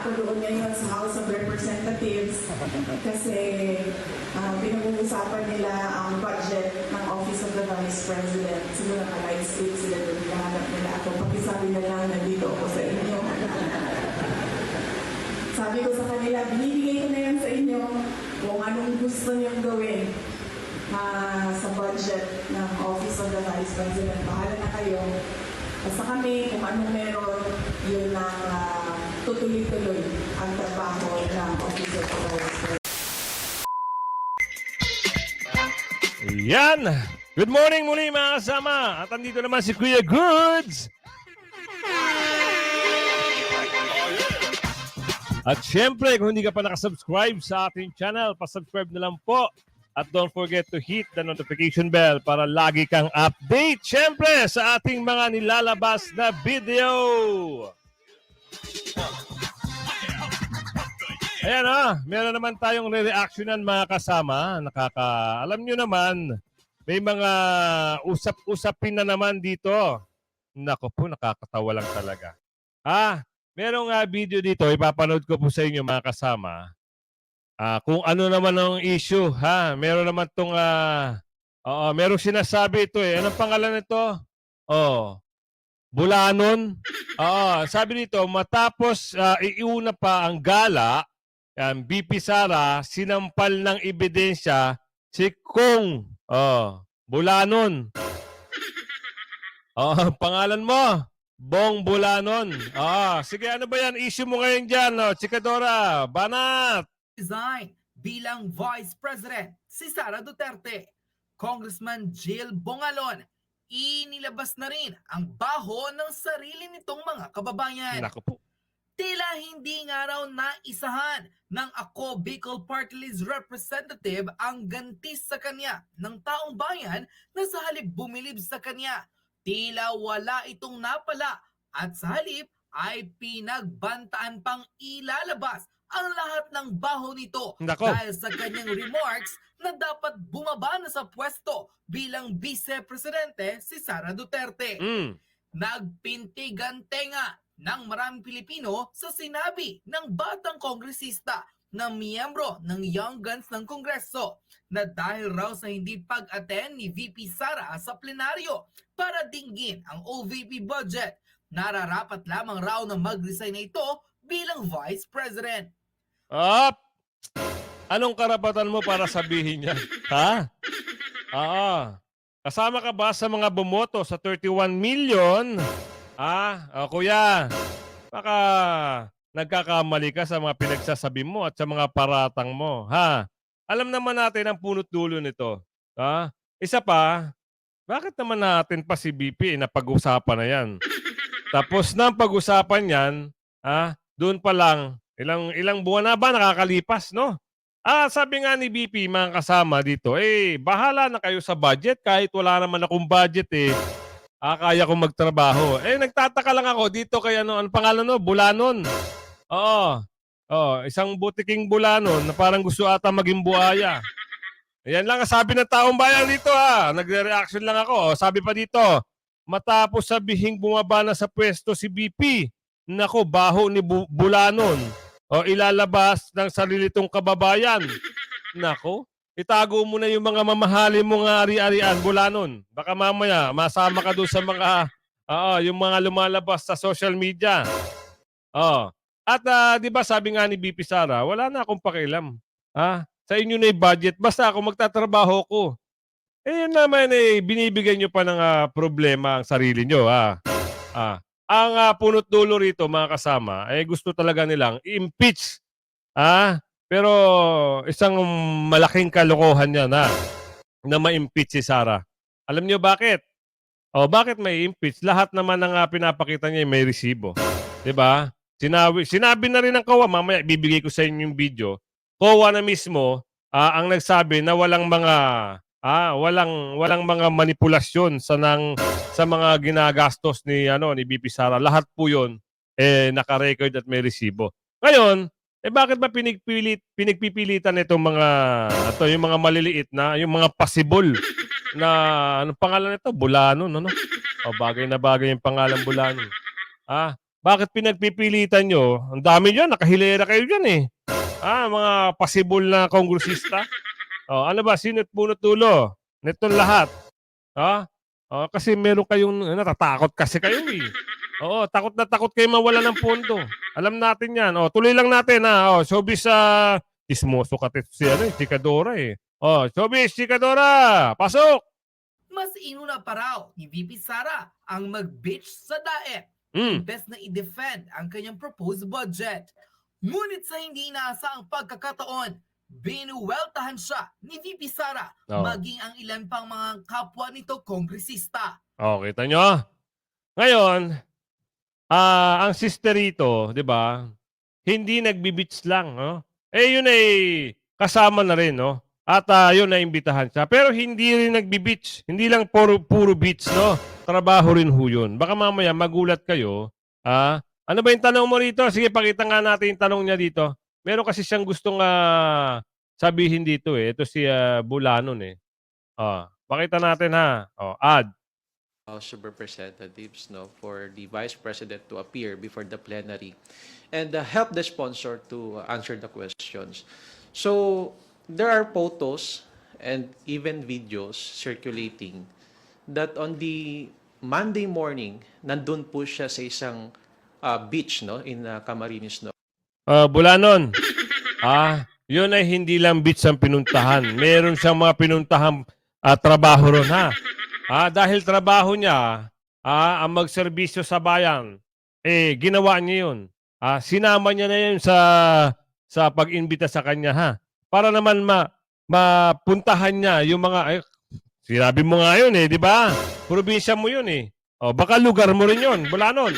ako doon ngayon sa House of Representatives kasi uh, pinag-uusapan nila ang budget ng Office of the Vice President. Siguro naka-live speak sila doon, hinahanap nila ako. Pakisabi na lang, nandito ako sa inyo. Sabi ko sa kanila, binibigay ko na yan sa inyo kung anong gusto niyong gawin ah, sa budget ng Office of the Vice President. Bahala na kayo. Basta kami, kung anong meron, yun ang ah, tutuloy-tuloy ang trabaho ng Office of the Vice. Yan! Good morning muli mga kasama! At andito naman si Kuya Goods! At syempre, kung hindi ka pa nakasubscribe sa ating channel, pasubscribe na lang po. At don't forget to hit the notification bell para lagi kang update, syempre, sa ating mga nilalabas na video. Ayan ah, meron naman tayong re-reactionan mga kasama. Nakaka, alam nyo naman, may mga usap-usapin na naman dito. Nako po, nakakatawa lang talaga. Ah, merong nga video dito, ipapanood ko po sa inyo mga kasama. Ah, kung ano naman ang issue, ha? Meron naman tong ah, oo, merong sinasabi ito eh. Anong pangalan nito? Oh, Bulanon. Oo, sabi nito, matapos ah, iuna pa ang gala, yan, BP Sara, sinampal ng ebidensya si Kung. Oh, Bulanon. Oh, pangalan mo? Bong Bulanon. Ah, sige, ano ba yan? Issue mo ngayon dyan, no? Chikadora, banat. resign bilang Vice President si Sara Duterte. Congressman Jill Bongalon, inilabas na rin ang baho ng sarili nitong mga kababayan. Nako po. Tila hindi nga raw naisahan ng Ako Bicol Party List Representative ang ganti sa kanya ng taong bayan na sa halip bumilib sa kanya. Tila wala itong napala at sa halip ay pinagbantaan pang ilalabas ang lahat ng baho nito Nako. dahil sa kanyang remarks na dapat bumaba na sa pwesto bilang vice-presidente si Sara Duterte Mm. nagpintigan tenga ng maraming Pilipino sa sinabi ng batang kongresista na miyembro ng Young Guns ng Kongreso na dahil raw sa hindi pag-attend ni VP Sara sa plenaryo para dinggin ang OVP budget, nararapat lamang raw na mag-resign na ito bilang Vice President. Up! Anong karapatan mo para sabihin yan? Ha? Oo. Kasama ka ba sa mga bumoto sa 31 million? Ah, oh, kuya. Baka nagkakamali ka sa mga pinagsasabi mo at sa mga paratang mo. Ha? Alam naman natin ang punot dulo nito. Ha? Isa pa, bakit naman natin pa si BP na pag-usapan na yan? Tapos na ang pag-usapan yan, ha? Doon pa lang, ilang ilang buwan na ba nakakalipas, no? Ah, sabi nga ni BP, mga kasama dito, eh, bahala na kayo sa budget kahit wala naman akong budget eh. Ah, kaya kong magtrabaho. Eh, nagtataka lang ako dito kay ano, ano pangalan no? Bulanon. Oo. Oh, isang butiking bulanon na parang gusto ata maging buhaya. Ayan lang ang sabi ng taong bayan dito ha. Nagre-reaction lang ako. Sabi pa dito, matapos sabihing bumaba na sa pwesto si BP, nako, baho ni Bu- Bulanon. O ilalabas ng sarili tong kababayan. Nako, itago mo na yung mga mamahali mong ari-arian, Bulanon. Baka mamaya, masama ka doon sa mga, oo, yung mga lumalabas sa social media. Oh. At ah, 'di ba sabi nga ni BP Sara, wala na akong pakialam. Ha? Sa inyo na 'yung budget, basta ako magtatrabaho ko. Eh yun naman eh binibigyan niyo pa ng ah, problema ang sarili niyo, ha. Ah, ang ah, punot dulo rito mga kasama, eh gusto talaga nilang i-impeach. Ah, pero isang malaking kalokohan 'yan, ha. Na ma-impeach si Sara. Alam niyo bakit? Oh, bakit may impeach? Lahat naman ng ah, pinapakita niya ay may resibo. 'Di ba? Sinabi, sinabi na rin ng COA, mamaya ibibigay ko sa inyo yung video. COA na mismo ah, ang nagsabi na walang mga ah, walang walang mga manipulasyon sa nang sa mga ginagastos ni ano ni BP Sara. Lahat po 'yon eh naka-record at may resibo. Ngayon, eh bakit ba pinigpilit pinagpipilitan itong mga ato yung mga maliliit na, yung mga possible na anong pangalan nito? Bulanon, ano? O bagay na bagay yung pangalan Bulanon. Ah, Bakit pinagpipilitan nyo? Ang dami dyan, nakahilera kayo dyan eh. Ah, mga pasibol na kongresista. Oh, ano ba, sino't punot dulo? Netong lahat. Ha? Oh, kasi meron kayong, natatakot kasi kayo eh. Oo, takot na takot kayo mawala ng pondo. Alam natin yan. Oh, tuloy lang natin ha. Oh, showbiz sa... Ismoso ka si ano, eh, Chikadora eh. Oh, showbiz, Chikadora! Pasok! Mas inuna pa raw ni VP Sara ang mag-bitch sa DAE Hmm. imbes na i-defend ang kanyang proposed budget. Ngunit sa hindi inaasahang pagkakataon, binuweltahan siya ni VP Sara Oo. maging ang ilan pang mga kapwa nito kongresista. Oh, kita nyo? Ngayon, ah ang sister rito, di ba, hindi nagbibits lang. No? Eh, yun ay kasama na rin, no? At ah, yun na imbitahan siya. Pero hindi rin nagbibits. Hindi lang puro, puro beats, no? Trabaho rin ho yun. Baka mamaya magulat kayo. Ah, ano ba yung tanong mo rito? Sige, pakita nga natin yung tanong niya dito. Meron kasi siyang gustong ah, sabihin dito eh. Ito si ah, Bulanon eh. Ah, pakita natin ha. Oh, add. House of Representatives no, for the Vice President to appear before the plenary and uh, help the sponsor to answer the questions. So there are photos and even videos circulating that on the Monday morning, nandun po siya sa isang uh, beach no, in uh, Camarines no, Ah, Bulanon. ah, yun ay hindi lang beach ang pinuntahan. Meron siyang mga pinuntahang ah, trabaho ron ha. Ah, dahil trabaho niya, ah, ang magserbisyo sa bayan, eh, ginawa niya yun. Ah, sinama niya na yun sa, sa pag-imbita sa kanya ha. Para naman ma, mapuntahan niya yung mga, ay, sinabi mo nga yun eh, di ba? Probinsya mo yun eh. O, baka lugar mo rin yun, Bulanon.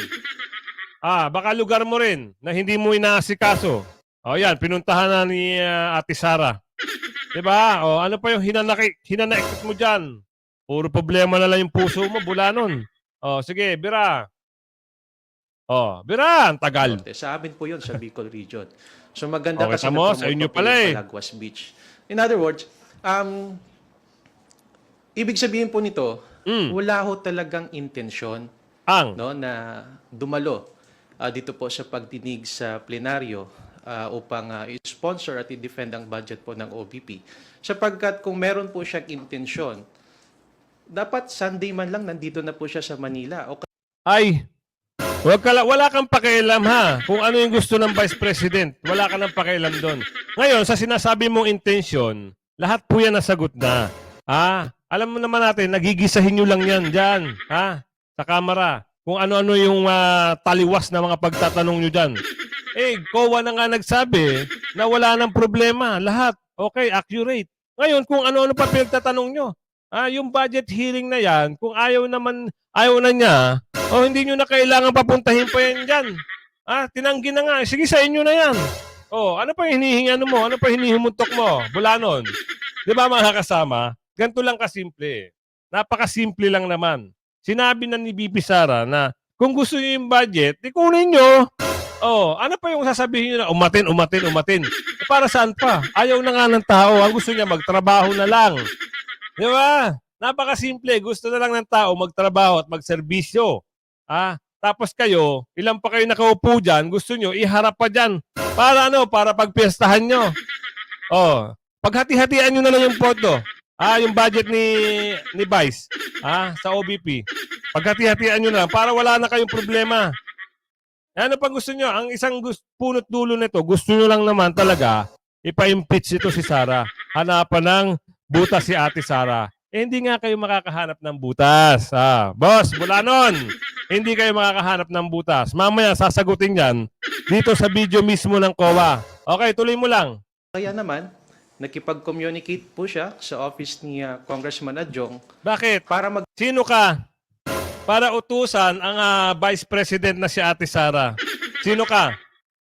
Ah, baka lugar mo rin na hindi mo inaasikaso. O yan, pinuntahan na ni ah, Ate Sara. 'Di ba? O ano pa yung hinanaki, hinanaikot mo diyan? Puro problema na lang yung puso mo, bulanon. O sige, bira. O, bira, ang tagal. Sa amin po yun, sa Bicol region. So maganda Okay, kasi tamo, na-promote sa inyo pala yung eh. Palaguas Beach. In other words, um, ibig sabihin po nito, Mm. wala ho talagang intensyon Ang. no, na dumalo ah, dito po sa pagdinig sa plenaryo ah, upang ah, i-sponsor at i-defend ang budget po ng OVP. Sapagkat kung meron po siyang intensyon, dapat Sunday man lang nandito na po siya sa Manila o Ay, wag ka, la- wala kang pakialam ha. Kung ano yung gusto ng Vice President, wala ka nang pakialam doon. Ngayon, sa sinasabi mong intention, lahat po yan nasagot na. Ah, alam mo naman natin, nagigisahin nyo lang yan dyan, ha? Sa kamera. Kung ano-ano yung ah, taliwas na mga pagtatanong nyo dyan. Eh, COA na nga nagsabi na wala nang problema. Lahat. Okay, accurate. Ngayon, kung ano-ano pa pinagtatanong nyo. Ah, yung budget hearing na yan, kung ayaw naman, ayaw na niya, o hindi nyo na kailangan papuntahin pa yan dyan. Ah, tinanggi na nga. Sige, sa inyo na yan. Oh, ano pa hinihingi ano mo? Ano pa hinihimuntok mo? Bulanon. Di ba mga kasama? Ganito lang kasimple. Napakasimple lang naman. Sinabi na ni Bibi Sara na kung gusto niyo yung budget, di kunin nyo. Oh, ano pa yung sasabihin niyo na umatin, umatin, umatin? Eh, para saan pa? Ayaw na nga ng tao. Ang gusto niya magtrabaho na lang. Di ba? Napakasimple. Gusto na lang ng tao magtrabaho at magserbisyo. Ah, tapos kayo, ilan pa kayo nakaupo dyan, gusto nyo, iharap pa dyan. Para ano? Para pagpiestahan nyo. Oh, paghati-hatian nyo na lang yung pondo. Ah, yung budget ni ni Vice. Ah, sa OBP. Paghati-hatian nyo na para wala na kayong problema. Ano pa gusto nyo? Ang isang gus- punot dulo nito, gusto nyo lang naman talaga ipa-impeach ito si Sara. Hanapan ng butas si Ate Sara. Eh, hindi nga kayo makakahanap ng butas. Ah, boss, Bulanon, hindi kayo makakahanap ng butas. Mamaya sasagutin yan dito sa video mismo ng COA. Okay, tuloy mo lang. Kaya naman, nakipag-communicate po siya sa office ni ah, Congressman Adjong Bakit? para mag Sino ka? Para utusan ang ah, Vice President na si Ate Sara. Sino ka?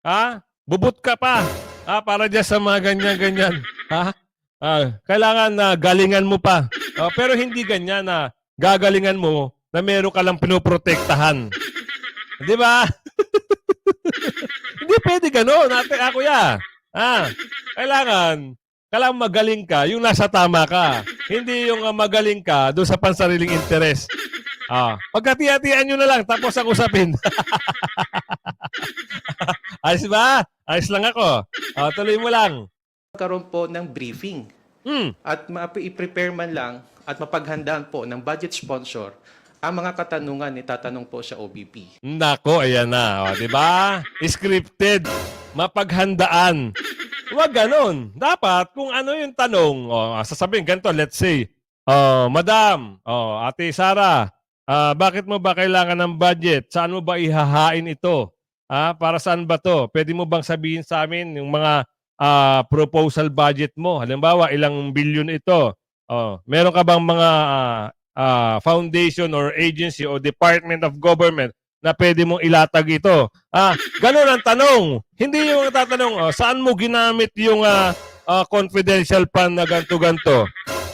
Ha? Bubut ka pa. Ha? Para dyan sa mga ganyan-ganyan. Ha? Ah, kailangan na galingan mo pa. Ah, pero hindi ganyan na gagalingan mo na meron ka lang pinoprotektahan. Di ba? hindi pwede gano'n. Ate, ako ya. Ah, kailangan kailangan magaling ka, yung nasa tama ka. Hindi yung ah, magaling ka doon sa pansariling interes. Ah, pagkati-hatian nyo na lang tapos ang usapin. Ayos ba? Ayos lang ako. O, tuloy mo lang. Magkaroon po ng briefing Hmm. at ma-prepare man lang at mapaghandaan po ng budget sponsor ang mga katanungan ni tatanong po sa OBP. Nako, ayan na. Di ba? Scripted. Mapaghandaan. Huwag ganun. Dapat, kung ano yung tanong, o, sasabihin, ganito, let's say, oh, Madam, oh, Ate Sara, ah, bakit mo ba kailangan ng budget? Saan mo ba ihahain ito? Ah, para saan ba to? Pwede mo bang sabihin sa amin yung mga ah, proposal budget mo? Halimbawa, ilang billion ito? Oh, meron ka bang mga ah, ah, foundation or agency or department of government na pwede mong ilatag ito? Ah, ganun ang tanong. Hindi yung tatanong, oh, saan mo ginamit yung ah, ah, confidential fund na ganto-ganto?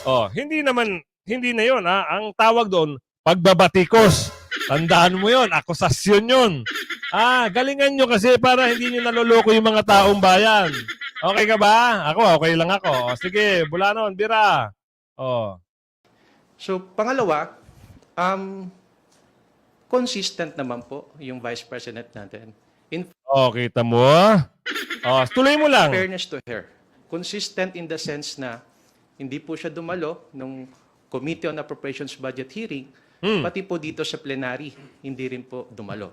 Oh, hindi naman, hindi na yon ah. Ang tawag doon, pagbabatikos. Tandaan mo yon, akusasyon yon. Ah, galingan nyo kasi para hindi nyo naloloko yung mga taong bayan. Okay ka ba? Ako, okay lang ako. O, sige, Bulanon, Bira. Oh. So, pangalawa, um, consistent naman po yung Vice President natin. In Oh, kita mo? Oh, tuloy mo lang. fairness to her, consistent in the sense na hindi po siya dumalo nung Committee on Appropriations Budget hearing, Hmm. pati po dito sa plenary, hindi rin po dumalo.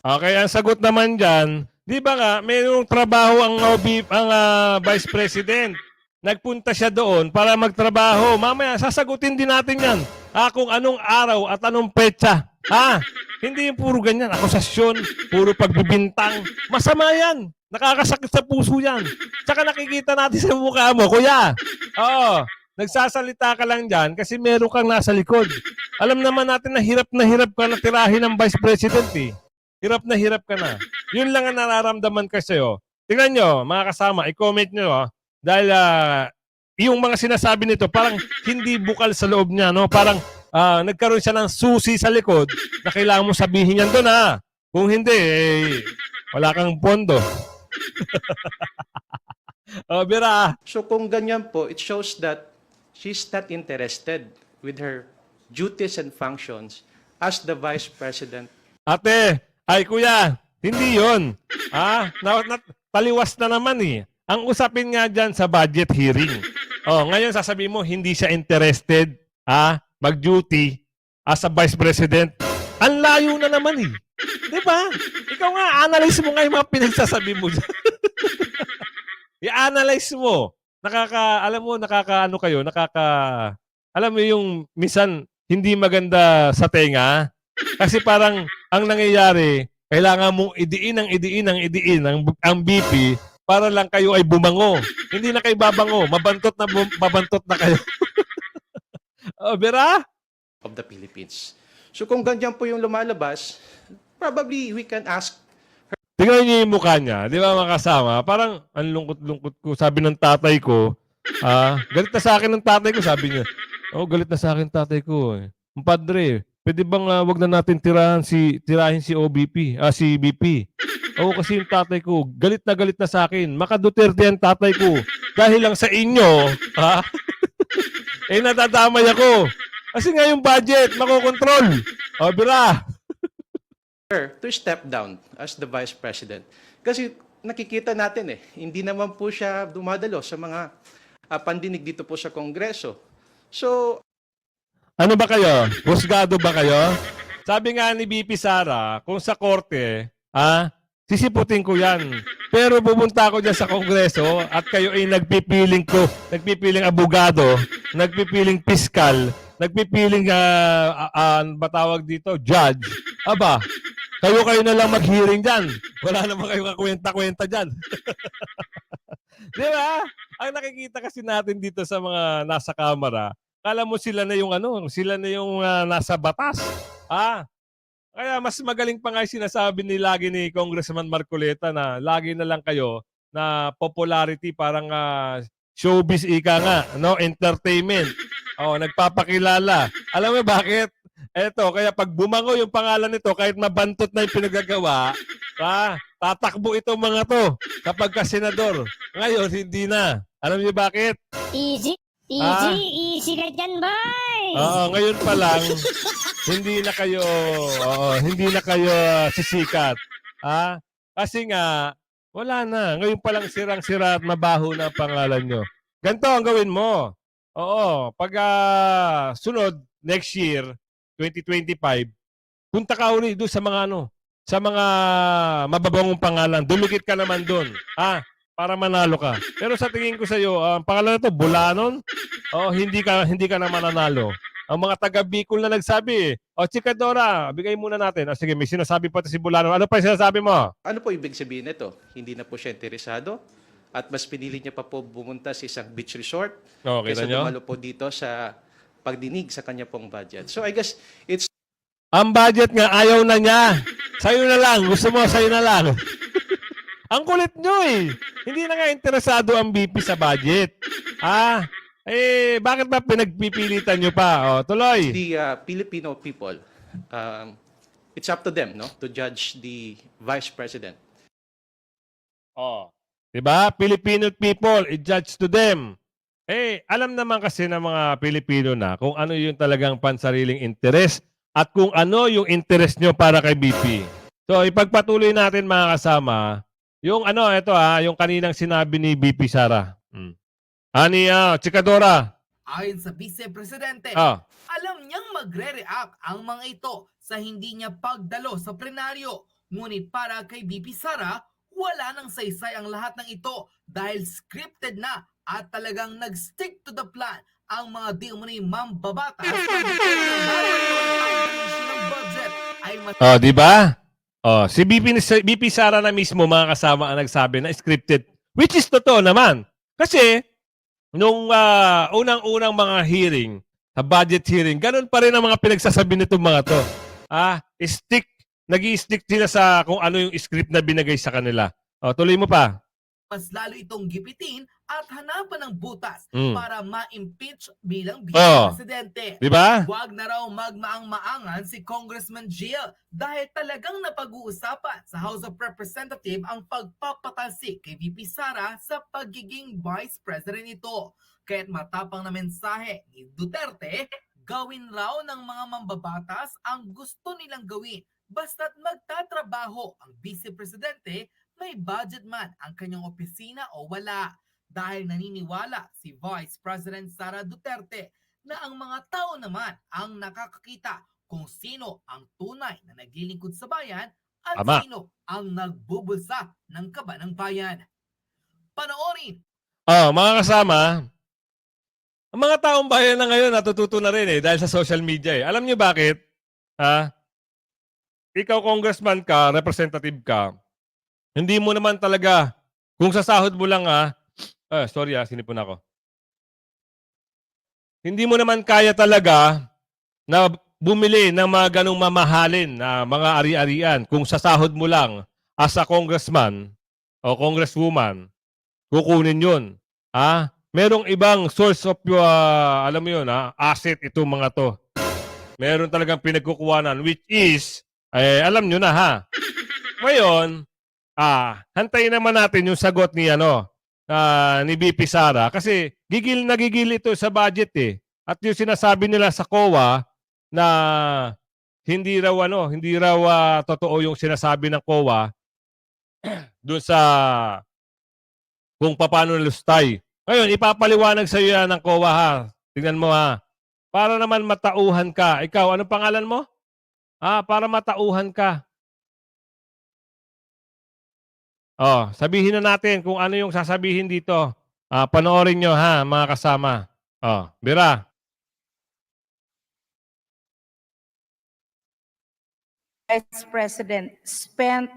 Okay, ang sagot naman dyan, di ba nga, mayroong trabaho ang, OB, ang ah, Vice President. Nagpunta siya doon para magtrabaho. Mamaya, sasagutin din natin yan. Ah, kung anong araw at anong petsa. Ha? Hindi yung puro ganyan. Akusasyon, puro pagbibintang. Masama yan. Nakakasakit sa puso yan. Tsaka nakikita natin sa mukha mo, kuya. Oo. Nagsasalita ka lang dyan kasi meron kang nasa likod. Alam naman natin na hirap na hirap ka na tirahin ng Vice President eh. Hirap na hirap ka na. Yun lang ang nararamdaman kasi oh. Tingnan nyo, mga kasama, i-comment nyo oh. Dahil ah, yung mga sinasabi nito parang hindi bukal sa loob niya, no? Parang ah, nagkaroon siya ng susi sa likod na kailangan mo sabihin yan doon ha. Kung hindi, eh, wala kang pondo. oh, Bira. So kung ganyan po, it shows that she's not interested with her duties and functions as the Vice President Ate, ay kuya, hindi yon. Ah, na, na, taliwas na naman eh. Ang usapin nga dyan sa budget hearing. Oh, ngayon sasabihin mo hindi siya interested ah, mag-duty as a vice president. Ang layo na naman eh. 'Di ba? Ikaw nga analyze mo nga yung mga pinagsasabi mo dyan. I-analyze mo. Nakaka alam mo nakaka ano kayo, nakaka alam mo yung minsan hindi maganda sa tenga kasi parang ang nangyayari, kailangan mong idiin ang idiin ang idiin ang, ang BP para lang kayo ay bumango. Hindi na kayo babango. Mabantot na bum- mabantot na kayo. oh, Bira? of the Philippines. So kung ganyan po yung lumalabas, probably we can ask Tingnan niyo yung mukha niya. Di ba makasama? Parang ang lungkot-lungkot ko. Sabi ng tatay ko, ah, galit na sa akin ng tatay ko. Sabi niya, oh, galit na sa akin tatay ko. Eh. Padre, pwede bang ah, wag na natin tirahan si, tirahin si OBP, ah, si BP? Oo, kasi yung tatay ko, galit na galit na sa akin. Maka Duterte ang tatay ko. Dahil lang sa inyo, ha? eh, natadamay ako. Kasi nga yung budget, makokontrol. O, bira. her to step down as the Vice President. Kasi nakikita natin eh, hindi naman po siya dumadalo sa mga ah, pandinig dito po sa Kongreso. So, Ano ba kayo? Husgado ba kayo? Sabi nga ni BP Sara, kung sa korte, ah, sisiputin ko yan. Pero pupunta ako dyan sa kongreso at kayo ay nagpipiling ko, nagpipiling abogado, nagpipiling piskal, nagpipiling, ah, ah, ah, ano ba tawag dito, judge. Aba, kayo kayo na lang mag-hearing dyan. Wala naman kayo kakwenta-kwenta dyan. Di ba? Ang nakikita kasi natin dito sa mga nasa kamera, kala mo sila na yung ano, sila na yung ah, nasa batas. Ah, kaya mas magaling pa nga yung sinasabi ni lagi ni Congressman Marcoleta na lagi na lang kayo na popularity parang ah, showbiz ika nga, no? Entertainment. Oh, nagpapakilala. Alam mo bakit? Eto, kaya pag bumango yung pangalan nito, kahit mabantot na yung pinagagawa, ah, tatakbo itong mga to kapag ka senador. Ngayon, hindi na. Alam niyo bakit? Easy, easy, Ah. easy ka dyan, boy! Oo, ngayon pa lang, hindi na kayo, oo, hindi na kayo ah, sisikat. Ha? Kasi nga, Wala na. Ngayon pa lang sirang-sira at mabaho na ang pangalan nyo. Ganito ang gawin mo. Oo. Pag ah, sunod, next year, 2025, punta ka uli doon sa mga ano, sa mga mababangong pangalan. Dumikit ka naman doon. Ah, para manalo ka. Pero sa tingin ko sa iyo, ang pangalan na to, Bulanon. Oh, hindi ka hindi ka na mananalo. Ang mga taga Bicol na nagsabi, "O Chikadora, bigay muna natin." O sige, may sinasabi pa si Bulanon. Ano pa yung sinasabi mo? Ano po ibig sabihin nito? Hindi na po siya interesado at mas pinili niya pa po bumunta sa isang beach resort Oh, kaysa nyo? dumalo po dito sa pagdinig sa kanya pong budget. So I guess it's Ang budget nga, ayaw na niya. Sa'yo na lang. Gusto mo, sa'yo na lang. Ang kulit nyo eh. Hindi na nga interesado ang BP sa budget. Ah, eh, bakit ba pinagpipilitan nyo pa? O, tuloy. the uh, Filipino people. Um, it's up to them, no, to judge the vice president. Oh. 'Di ba? Filipino people, i-judge to them. Eh, alam naman kasi ng mga Pilipino na kung ano yung talagang pansariling interest at kung ano yung interest nyo para kay BP. So, ipagpatuloy natin mga kasama, yung ano, ito ha, yung kaninang sinabi ni BP Sara. Hmm. Ani, ah, Chikadora. Ayon sa Vice Presidente, Ah, alam niyang magre-react ang mga ito sa hindi niya pagdalo sa plenaryo. Ngunit para kay BP Sara, wala nang saysay ang lahat ng ito dahil scripted na at talagang nag-stick to the plan ang mga di umano'y mambabatas oh, di ba? Oh, si BP, si BP Sara na mismo mga kasama ang nagsabi na scripted. Which is totoo naman. Kasi, nung ah, unang-unang mga hearing, sa budget hearing, ganun pa rin ang mga pinagsasabi nitong mga to. Ah, stick, nag stick sila sa kung ano yung script na binigay sa kanila. Oh, tuloy mo pa. Mas lalo itong gipitin at hanapan ng butas Mm. para ma-impeach bilang Vice Oh. Presidente. Di ba? Huwag na raw magmaang-maangan si Congressman Jill dahil talagang napag-uusapan sa House of Representatives ang pagpapatalsik kay VP Sara sa pagiging Vice President nito. Kaya't matapang na mensahe ni Duterte, gawin raw ng mga mambabatas ang gusto nilang gawin basta't magtatrabaho ang Vice Presidente may budget man ang kanyang opisina o wala dahil naniniwala si Vice President Sara Duterte na ang mga tao naman ang nakakakita kung sino ang tunay na naglilingkod sa bayan at Tama. sino ang nagbubulsa ng kaba ng bayan. Panoorin Oh, mga kasama, ang mga taong bayan na ngayon natututo na rin eh dahil sa social media eh. Alam niyo bakit? Ha? Ikaw congressman ka, representative ka, hindi mo naman talaga, kung sa sahod mo lang ah, ah sorry ah, sinipon ako. Hindi mo naman kaya talaga na bumili ng mga ganong mamahalin na mga ari-arian kung sa sahod mo lang as a congressman o congresswoman, kukunin yun. Ah, merong ibang source of uh, alam mo yun, ha? asset itong mga to. Meron talagang pinagkukuhanan which is eh, alam nyo na ha. Ngayon, ah, hantayin naman natin yung sagot ni ano, ah, ni BP Sara kasi gigil na gigil ito sa budget eh. At yung sinasabi nila sa COA na hindi raw ano, hindi raw ah, totoo yung sinasabi ng COA doon sa kung paano lustay. Ngayon, ipapaliwanag sa iyo yan ng COA ha. Tingnan mo ha. Para naman matauhan ka. Ikaw, anong pangalan mo? Ah, para matauhan ka. Oh, sabihin na natin kung ano yung sasabihin dito. Ah, panoorin nyo ha, mga kasama. Oh, Bira. Vice President spent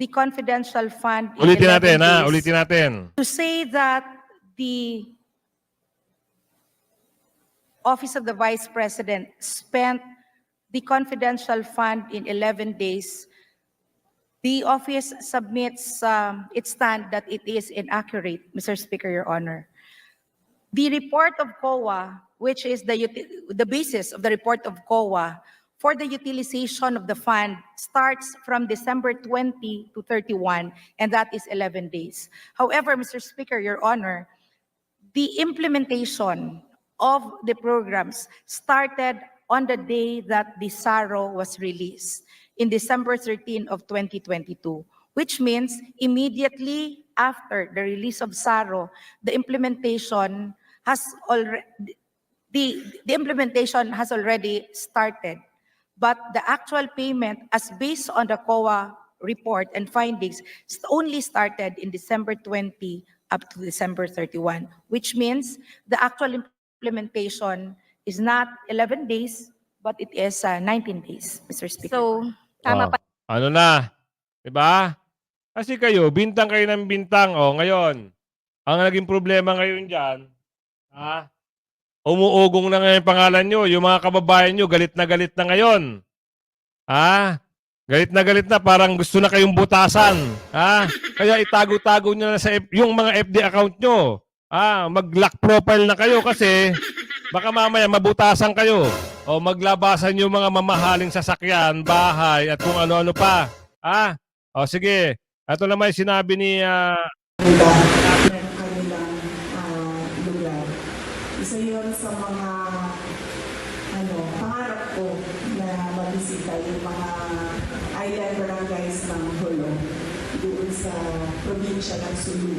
the confidential fund in Ulitin 11 natin ha, ulitin natin. to say that the Office of the Vice President spent the confidential fund in 11 days. The office submits um, its stand that it is inaccurate, Mr. Speaker, Your Honor. The report of COA, which is the, the basis of the report of COA for the utilization of the fund starts from December 20 to 31, and that is 11 days. However, Mr. Speaker, Your Honor, the implementation of the programs started on the day that the SARO was released in December 13 of 2022, which means immediately after the release of SARO, the implementation has already, the, the implementation has already started. But the actual payment, as based on the COA report and findings, only started in December 20 up to December 31, which means the actual implementation is not 11 days, but it is uh, 19 days, Mr. Speaker. So, tama Oh, pa. Ano na? 'Di ba? Kasi kayo, bintang kayo ng bintang. O, ngayon, ang naging problema ngayon diyan, ha? Umuugong na ngayon yung pangalan nyo. Yung mga kababayan nyo, galit na galit na ngayon. Ha? Galit na galit na, parang gusto na kayong butasan. Ha? Kaya itago-tago nyo na sa F- yung mga FD account nyo. Ha? Mag-lock profile na kayo kasi baka mamaya mabutasan kayo. O maglabasan yung mga mamahaling sasakyan, bahay, at kung ano-ano pa. Ha? O sige, ito naman yung sinabi ni ah, ng kanilang ah, lugar. Isa yun sa mga ano, pangarap ko na mabisita yung mga island barangays ng Holo doon sa probinsya ng Sulu.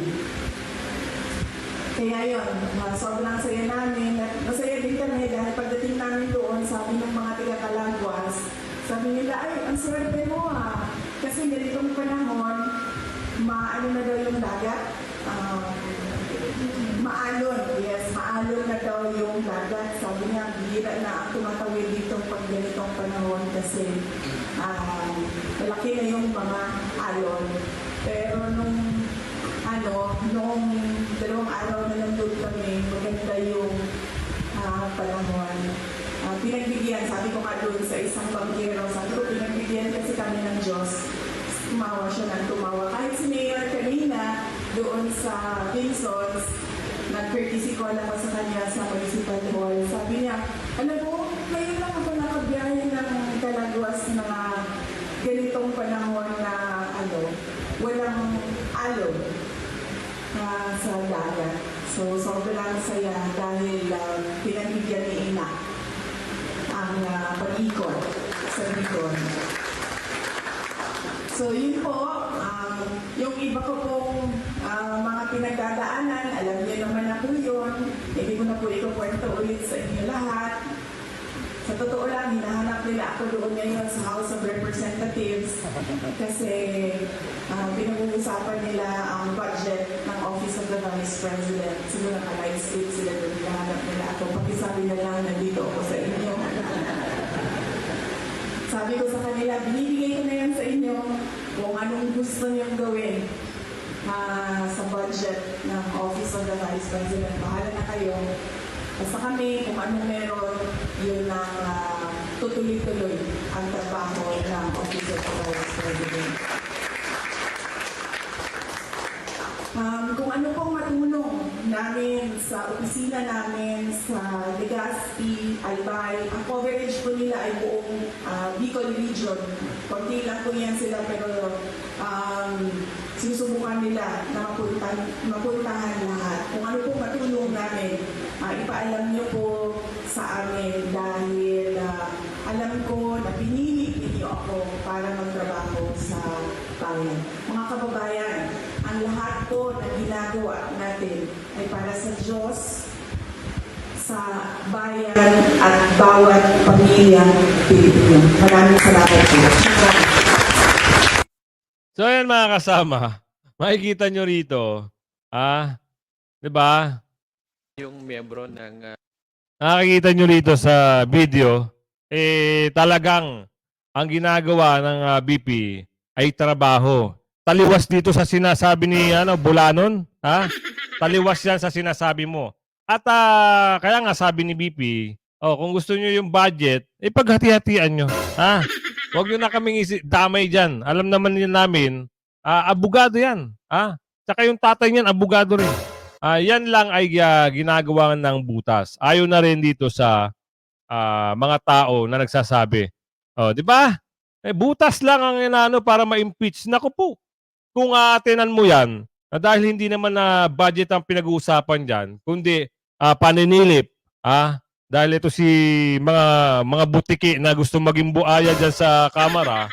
Kaya yun, uh, sobrang saya namin. At masaya din kami dahil pagdating namin doon, sabi ng mga taga-Kalangwas, sabi nila, ay, ang swerte mo ah. Kasi ganitong panahon, maano na daw yung dagat. Um, maalon, yes, maalon na daw yung dagat. Sabi niya, bihira na ang tumatawid dito pag ganitong panahon kasi um, malaki na yung mga alon. Pero nung ano, nung dalawang araw na nandun kami, maganda yung ah, panahon. Ah, pinagbigyan, sabi ko nga doon sa isang banggero, sabi ko pinagbigyan kasi kami ng Diyos. Tumawa siya ng tumawa. Kahit si Mayor kanina, doon sa Vinsons, nag-courtesy call ako sa kanya sa municipal hall. Sabi niya, alam mo, ngayon lang ako nakabiyahe ng Calagwas na ganitong panahon na ano, walang alon na sa dagat. So, sobrang saya dahil uh, pinagbigyan ni Ina ang uh, pag-ikot sa Bicol. So, yun po, um, yung iba ko pong uh, mga pinagdadaanan, alam niyo naman na po yun. Hindi ko na po ikukwento ulit sa inyo lahat. Sa totoo lang, hinahanap nila ako doon ngayon sa House of Representatives kasi uh, pinag-uusapan nila ang budget ng Office of the Vice President. Siguro naka-live stream sila doon, hinahanap nila ako. Pakisabi na lang, nandito ako sa inyo. Sabi ko sa kanila, binibigay ko na yan sa inyo kung anong gusto niyong gawin ah, sa budget ng Office of the Vice President. Bahala na kayo. Basta kami, kung anong meron, yun ang ah, tutuloy-tuloy ang trabaho ng Office of the Vice President. Um, kung ano pong namin sa opisina namin sa Legazpi, Albay, ang coverage po nila ay buong ah, Bicol Region. Konti lang po yan sila pero um, sinusubukan nila na mapuntahan, mapuntahan lahat. Kung ano pong matulong namin, ah, ipaalam niyo po sa amin dahil ah, alam ko na pinili ninyo ako para magtrabaho sa bayan. Mga kababayan, lahat po na ginagawa natin ay para sa Diyos, sa bayan at bawat pamilyang Pilipino. Maraming salamat po. So ayan mga kasama, makikita nyo rito, ah, 'di ba? Yung miyembro ng uh, Nakikita nyo rito sa video, eh talagang ang ginagawa ng ah, BP ay trabaho. Taliwas dito sa sinasabi ni ano Bulanon, ha? Taliwas 'yan sa sinasabi mo. At ah, kaya nga sabi ni BP, oh, kung gusto niyo yung budget, eh paghati-hatian nyo, ha? Huwag nyo na kaming isi- damay dyan. Alam naman niyo namin, ah, abogado yan. Ha? Tsaka yung tatay niyan, abogado rin. Ah, yan lang ay ah, ginagawa ng butas. Ayaw na rin dito sa ah, mga tao na nagsasabi. Oh, 'di ba? Eh butas lang ang inaano para ma-impeach. Naku po. Kung aatinan mo 'yan, na dahil hindi naman na budget ang pinag-uusapan diyan, kundi ah, paninilip, ah, dahil ito si mga mga butiki na gusto maging buaya diyan sa kamera,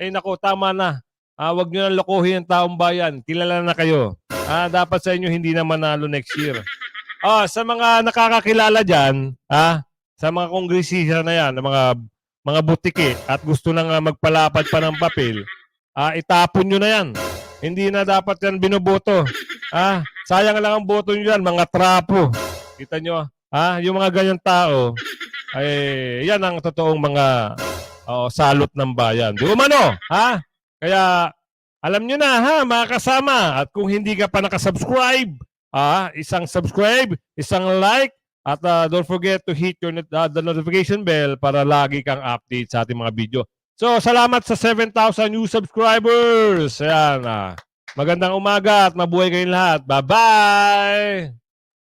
eh nako tama na. Ah, wag niyo na lokohin ang taong bayan. Kilala na kayo. Ah, dapat sa inyo hindi na manalo next year. Ah, sa mga nakakakilala diyan, ah, sa mga kongresista na 'yan, mga mga butiki at gusto nang ah, magpalapad pa ng papel, ah, itapon nyo na 'yan. Hindi na dapat 'yan binoboto. Ah, sayang lang ang boto nyo yan, mga trapo. Kita nyo, ah, yung mga ganyan tao, ay yan ang totoong mga oh, salot ng bayan. Di umano, ha? Kaya alam nyo na ha, mga kasama. At kung hindi ka pa nakasubscribe, ah, isang subscribe, isang like, at ah, don't forget to hit your ah, the notification bell para lagi kang update sa ating mga video. So, salamat sa 7,000 new subscribers. Ayan, ah. Magandang umaga at mabuhay kayong lahat. Bye-bye!